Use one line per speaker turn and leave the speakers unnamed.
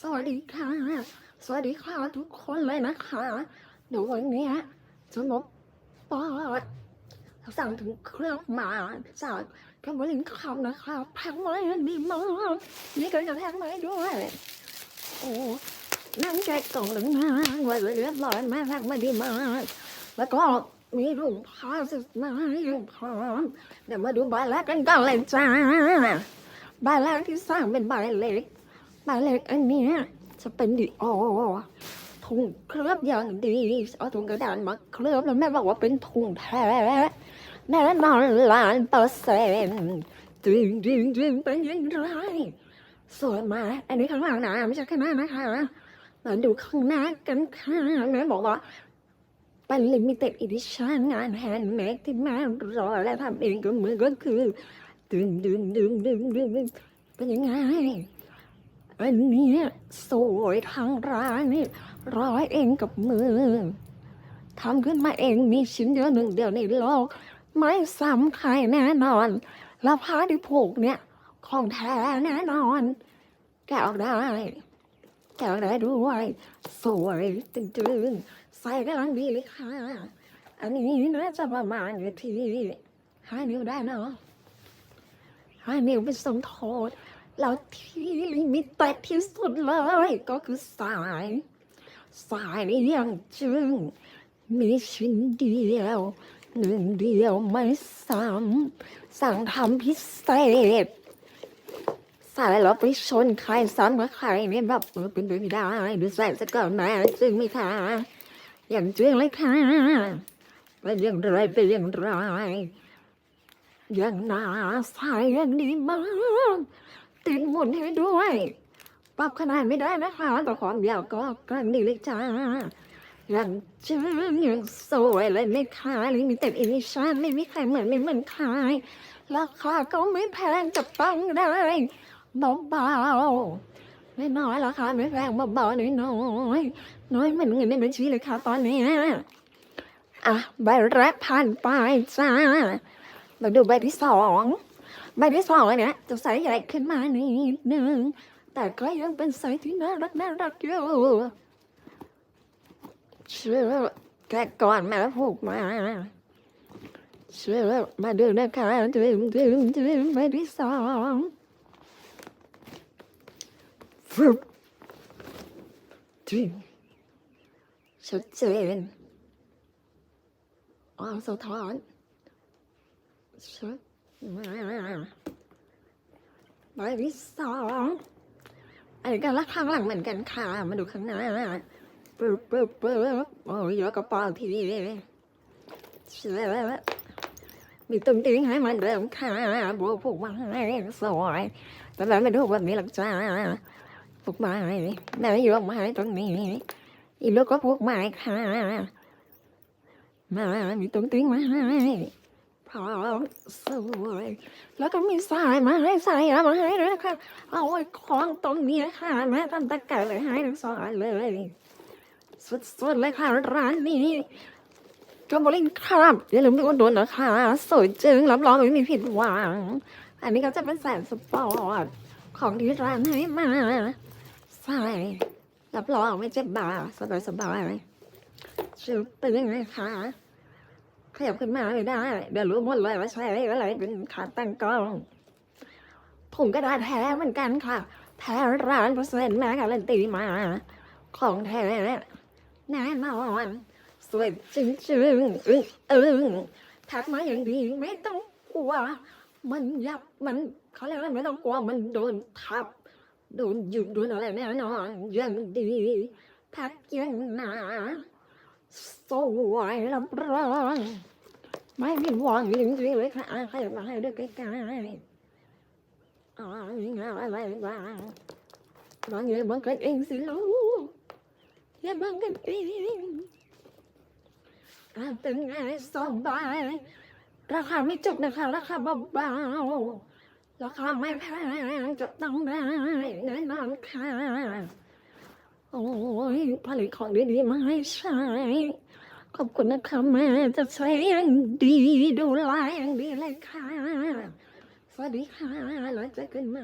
สวัสดีค่ะ สวัสดีค่ะทุกคนเลยนะคะเดี๋ยววันนี้ยจะมาปอดสั่งถึงเครื่องมาจากแคมเบรินคำนะคะแพงไหมดีมากนี่ก็จะแพงไหมด้วย โอ้นั่งแจกกล่องหนึ่งนะไว้เรียบร้อยแมากแพงมาดีมากแล้วก็มีถุงผ้าสุดมาอยู่พร้อมเดี๋ยวมาดูใบแรกกันก่อนเลยจ้าใบแรกที่สร้างเป็นใบเล็ก มาเลขอันนี้จะเป็นดิโอถุงเคลือบอย่างดีเอาถุงกระดาษมาเคลือบแล้วแม่บอกว่าเป็นถุงแท้แน่นอนล้านเปอร์เซ็นต์จริงจริงจริงเป็นยังไงสวยมากอันนี้ข้างหลังนะไม่ใช่ข้างหน้านะคะเราดูข้างหน้ากันค่ะแม่บอกว่าเป็นลิมิเต็ดอีดิชั่นงานแฮนด์เมดที่แม่รอและทำเองกับมือก็คือดึงดึงดึงดึงดึงดึงเป็นยังไง อันเนี้ยสวยทางร้านนี่ร้อยเองกับมือทำขึ้นมาเองมีชิ้นเดียวหนึ่งเดียวในโลก ไม่ซ้ำใครแน่นอน แล้วผ้าที่ผูกเนี่ย ของแท้แน่นอน แกออกได้ แกออกได้ด้วย สวยตึงๆใส่กำลังดีเลยค่ะ อันนี้น่าจะประมาณที่ห้านิ้วได้เนาะห้านิ้วเป็นทรงโทษ แล้วที่ลิมิเต็ดที่สุดเลยก็คือสาย สายนี่ยังจึงมีชิ้นเดียวหนึ่งเดียวไม่ซ้ำสั่งทำพิเศษใส่แล้วไปชนใครซ้ำกับใครเนี่ยแบบเออเป็นไปไม่ได้ดูใส่ซะก่อนนะจึงไม่ค่ะอย่างจึงเลยค่ะเป็นอย่างไรเป็นอย่างไรอย่างหนาใส่อย่างดีมาก ติดหมุนให้ด้วย ปรับขนาดไม่ได้นะคะแต่ความยาวก็กลางดีเลยจ้าอย่างจื้ออย่างสวยเลยไม่ขายเลยมีแต่อินิชันไม่มีใครเหมือนไม่เหมือนขายราคาก็ไม่แพงจับต้องได้เบาๆไม่น้อยราคาไม่แพงเบาๆน้อยน้อยน้อยเหมือนเงินในบัญชีเลยค่ะตอนนี้อะใบแรกผ่านไปจ้ามาดูใบที่สอง ใบที่สองอันเนี้ยจะไซส์ใหญ่ขึ้นมาหนิดนึงแต่ก็ยังเป็นไซส์ที่น่ารักน่ารักอยู่เชื่อแกะก่อนแม่ผูกมาเชื่อมาดูนะคะดึงดึงดึงใบที่สองฟึบดึงชัดเจนอ๋อสะท้อนชัด ใบที่สองอันนี้ก็ลักข้างหลังเหมือนกันค่ะ มาดูข้างหน้าปึ๊บปึ๊บปึ๊บโอ้ยกระเป๋าทีนี้เชื่อมีตุ้งติ้งให้มันเดิมค่ะบัวผูกมาให้สวยแต่แบบไม่ถูกแบบนี้หรอกจ้าผูกมาให้แม่ไม่ยกมาให้ตรงนี้อีลูกก็ผูกมาค่ะมามีตุ้งติ้งมาให้ พร้อมสวยแล้วก็มีสายมาให้ใส่มาให้ด้วยค่ะ เอาไว้คล้องตรงนี้ค่ะแม่ทำตะไก่เลยให้ทั้งสองเลย สุดๆเลยค่ะร้านนี้กำบลินครับอย่าลืมไปอุดหนุนนะคะสวยจึงรับรองไม่มีผิดหวัง อันนี้ก็จะเป็นแสนสปอร์ตของที่ร้านให้มาใส่รับรองไม่เจ็บบ่าสบายๆชื่อเป็นยังไงคะ ขยับขึ้นมาไม่ได้ เดี๋ยวรู้หมดเลยว่าใช่อะไรเป็นขาตั้งกล้องถุงกระดาษแท้เหมือนกันค่ะ แท้ร้านเปอร์เซ็นต์แม่การันตีมา ของแท้แน่นอนสวยจริงจริงๆอึ้งอึ้งทักมาอย่างดีไม่ต้องกลัว มันยับมันเขาเรียกว่าไม่ต้องกลัวมันโดนทับโดนหยุดโดนอะไรแน่นอนอย่างดีทักยังหนา สวยรับรองไม่ผิดหวังจริงๆเลยค่ะใครมาให้ด้วยใกล้ๆอ๋อนี่ไงอะไรบ้างบางอย่างบางกันเองสิลูกอย่าบางกันเองอะเป็นไงสบายราคาไม่จุกนะคะราคาเบาๆราคาไม่แพงจะต้องได้แน่นอนค่ะ โอ้ยผลิตของดีๆมาให้ใช้ขอบคุณนะคะแม่จะใช้อย่างดีดูแลอย่างดีเลยค่ะ สวัสดีค่ะแล้วเจอกันใหม่